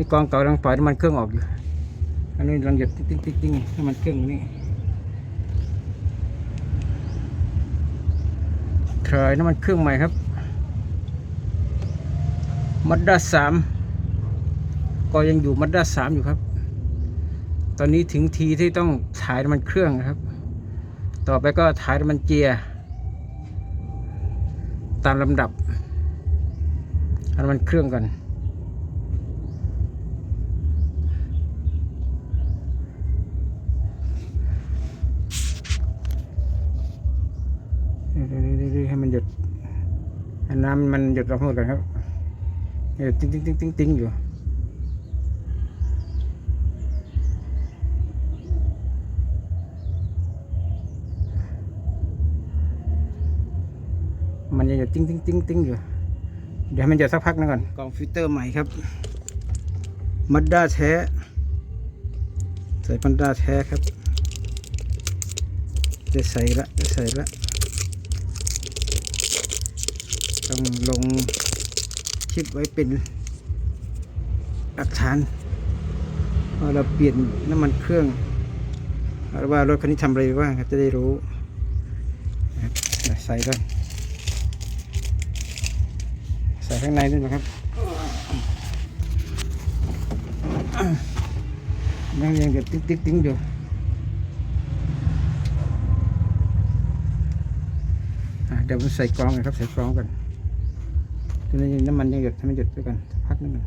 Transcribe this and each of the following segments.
นี่กองเก่ากำลังปล่อยน้ำมันเครื่องออกอยู่ อันนี้กำลังหยดติ๊งติ๊งติ๊งติ๊งน้ำมันเครื่องนี่ถอยน้ำมันเครื่องใหม่ครับมัดด้าสามก็ยังอยู่มัดด้าสามอยู่ครับ ตอนนี้ถึงทีที่ต้องถ่ายน้ำมันเครื่องนะครับ ต่อไปก็ถ่ายน้ำมันเจียร์ตามลำดับน้ำมันเครื่องก่อนเดี๋ยวๆๆๆให้มันหยดให้ น้ำมันหยดออกหมดก่อนครับเดี๋ยวติ้งติ้งติ้งติ้งติ้งอยู่มันยังจะติ้งติ้งติ้งติ้งอยู่ เดี๋ยวมันจะสักพักนึงก่อนกล่องฟิลเตอร์ใหม่ครับมัดด้าแท้ใส่ปันด้าแท้ครับ จะใส่ละจะใส่ละ ต้องลงคลิปไว้เป็นหลักฐานว่าเราเปลี่ยนน้ำมันเครื่องหรือว่ารถคันนี้ทำอะไรบ้างครับจะได้รู้ใส่ด้วยใส่ข้างในด้วยนะครับยังยังจะติ๊กติ๊กติ๊งอยู่เดี๋ยวผมใส่กรองกันครับ ใส่กรองกัน ตอนนี้น้ำมันยังหยดให้มันหยดไปก่อนสักพักนึงก่อ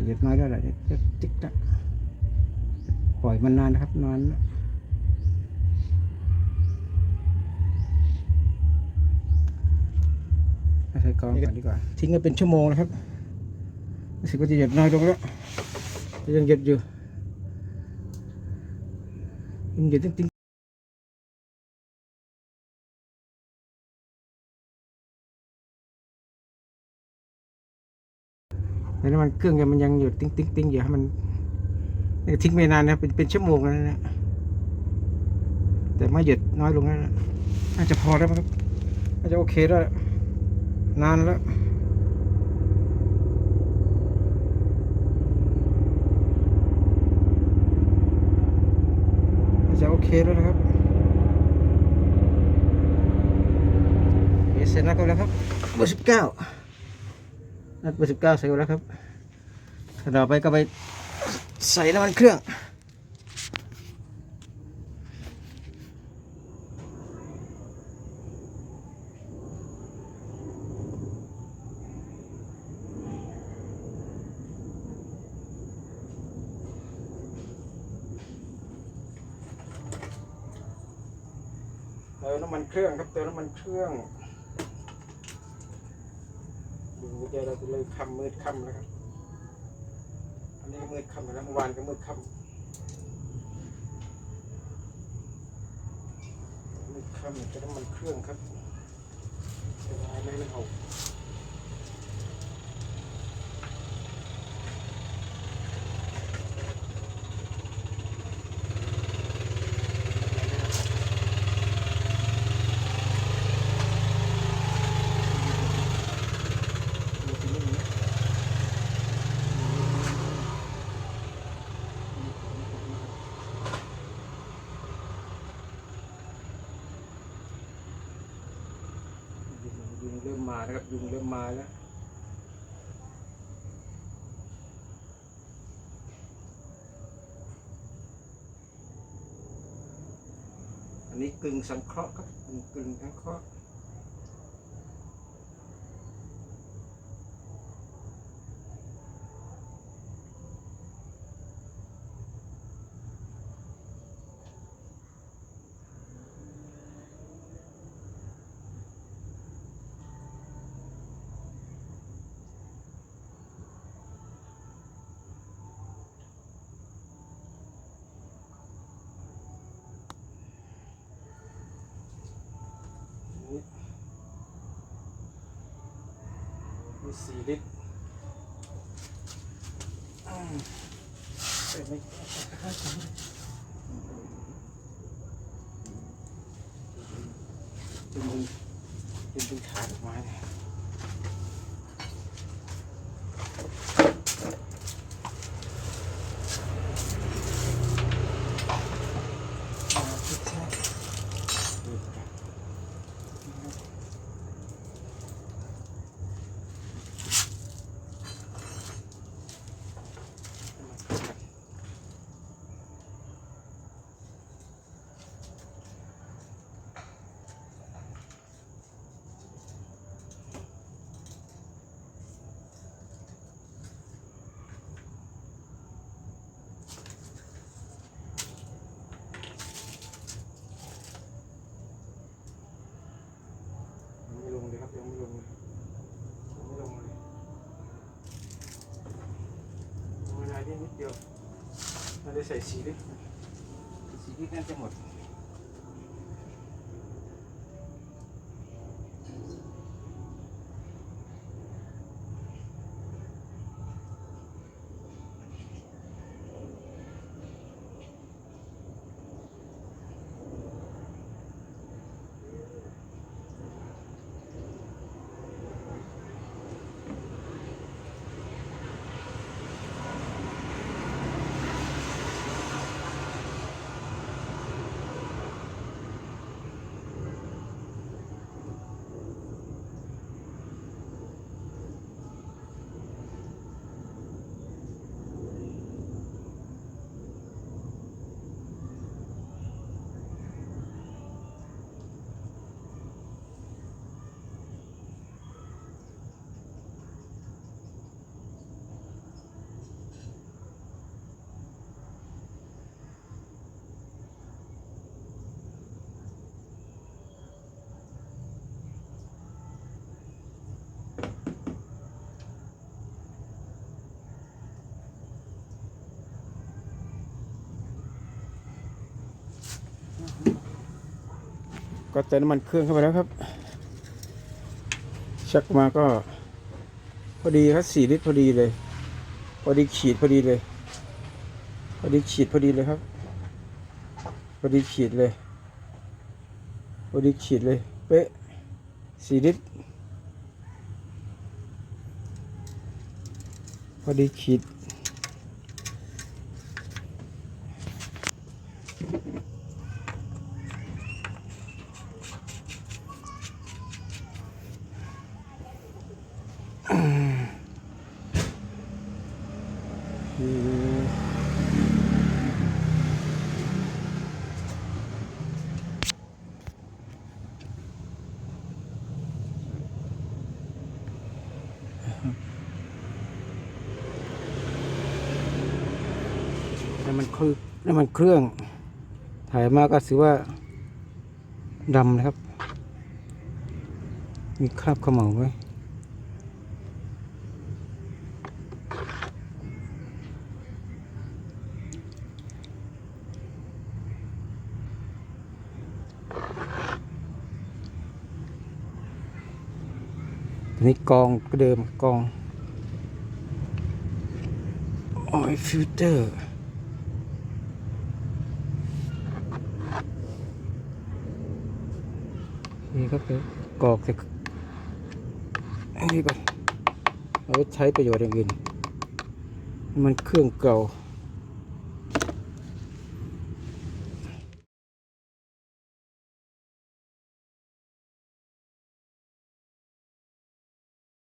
นหยดน้อยแล้วแหละจะติ๊กตักปล่อยมันนานนะครับนานใส่กองก่อนดีกว่า ทิ้งกันเป็นชั่วโมงนะครับรู้สึกว่าจะหยดน้อยลงแล้วยังหยดอยู่ยังหยดติ้ง น้ำมันเครื่องยมันยังหยดติ้งติ้งติ้งอยู่ให้มันทิ้งไม่นานนะเป็นเป็นชั่วโมงแล้วนะแต่ไม่หยุดน้อยลงแล้วนะน่าจะพอแล้วครับน่าจะโอเคแล้วนานแล้วน่าจะโอเคแล้วนะครับเสร็จแล้วก็แล้วครับเบอร์สิบเก้านัดเบอร์สิบเก้าใส่ไปแล้วครับ ต่อไปก็ไปใส่น้ำมันเครื่อง เติมน้ำมันเครื่องครับเติมน้ำมันเครื่องดูใจเราจะเลยคำมืดคำแล้วครับ นนี้ก็มืดค่ำแล้วเมื่อวานก็มืดค่ำมืดค่ำจะน้ำมันเครื่องครับจะได้ไม่มันหกดูสินี่ยุงเริ่ มานะครับยุงเริ่มมาแล้วอันนี้กึ่งสังเคราะห์ครับกึ่งกึ่งสังเคราะห์ สี่ลิตรเปิดไม่ดึงดึงดึงดึงขาออกมาเนี่ยอ่าใช่ใช่ดูกันยังไม่ลงเลยครับยังไม่ลงเลยยังไม่ลงเลยลงเวลาได้นิด เดียวเราจะใส่สีลิสีลิตรน่าจะหมด ก็เติมน้ำมันเครื่องเข้าไปแล้วครับ ชักมาก็ พอดีครับสี่ลิตรพอดีเลย พอดีขีดพอดีเลย พอดีขีดพอดีเลยครับ พอดีขีดเลย พอดีขีดเลย เป๊ะสี่ลิตร พอดีขีด น้ำมันคือน้ำมันเครื่อง ถ่ายมาก็ถือว่าดำนะครับ มีคราบขม่าไว้ นนี้กองก็เดิมกองออยฟิลเตอร์นี่ครับเป็นกรอกใส่อันนี้ก่อนเอาไว้ใช้ประโยชน์อย่างอื่น มันเครื่องเก่า